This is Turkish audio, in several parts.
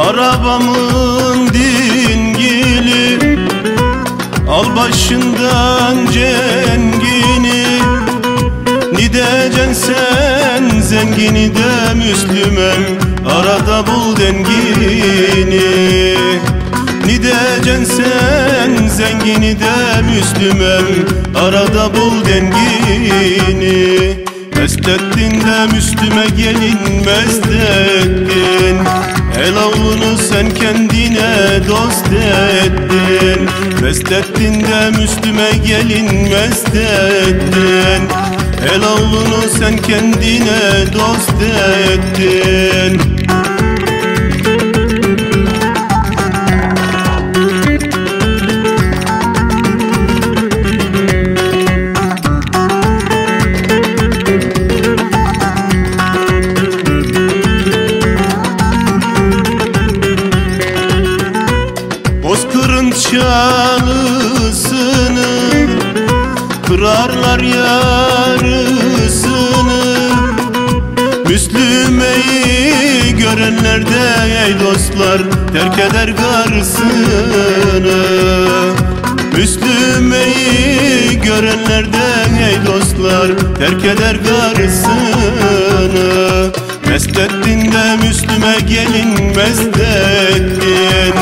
babamın dingili Al başından cengini. Ni diyeceksin sen zengini de Müslümem Arada bul dengini. Ni diyeceksin sen zengini de Müslümem Arada bul dengini Mestettin de Müslüme gelin mestettin El avunu sen kendine dost ettin. Mestettin de Müslüme gelin mestettin El avunu sen kendine dost ettin Çalısını Kırarlar yarısını. Müslümeyi görenler de ey dostlar Terk eder karısını. Müslümeyi görenler de ey dostlar Terk eder karısını. Mestettin de Müslüme gelin mestettin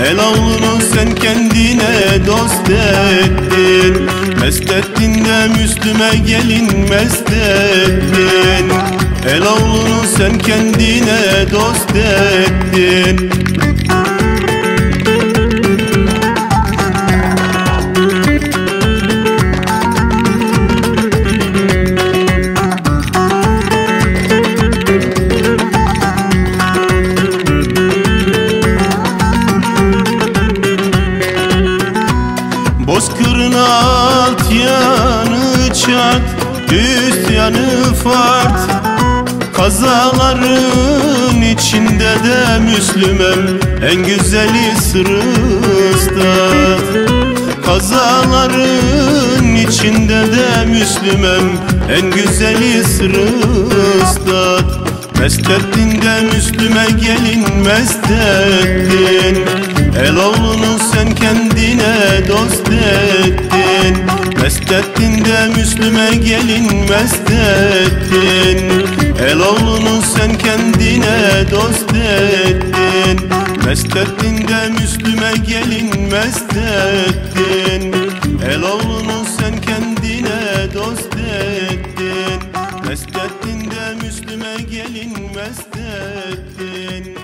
El avlunu sen kendine dost ettin. Mestettin de Müslüme gelin mestettin El avlunu sen kendine dost ettin yanı çat Üst yanı fart Kazaların içinde de Müslümem En güzeli sırıstat Kazaların içinde de Müslümem En güzeli sırıstat Mestettin de Müslüme gelin mestettin El oğlunu sen kendine dost ettin. Mestettin de Müslüme gelin mestettin El oğlunu sen kendine dost ettin. Mestettin de Müslüme gelin mestettin El oğlunu sen kendine dost ettin. Mestettin de Müslüme gelin mestettin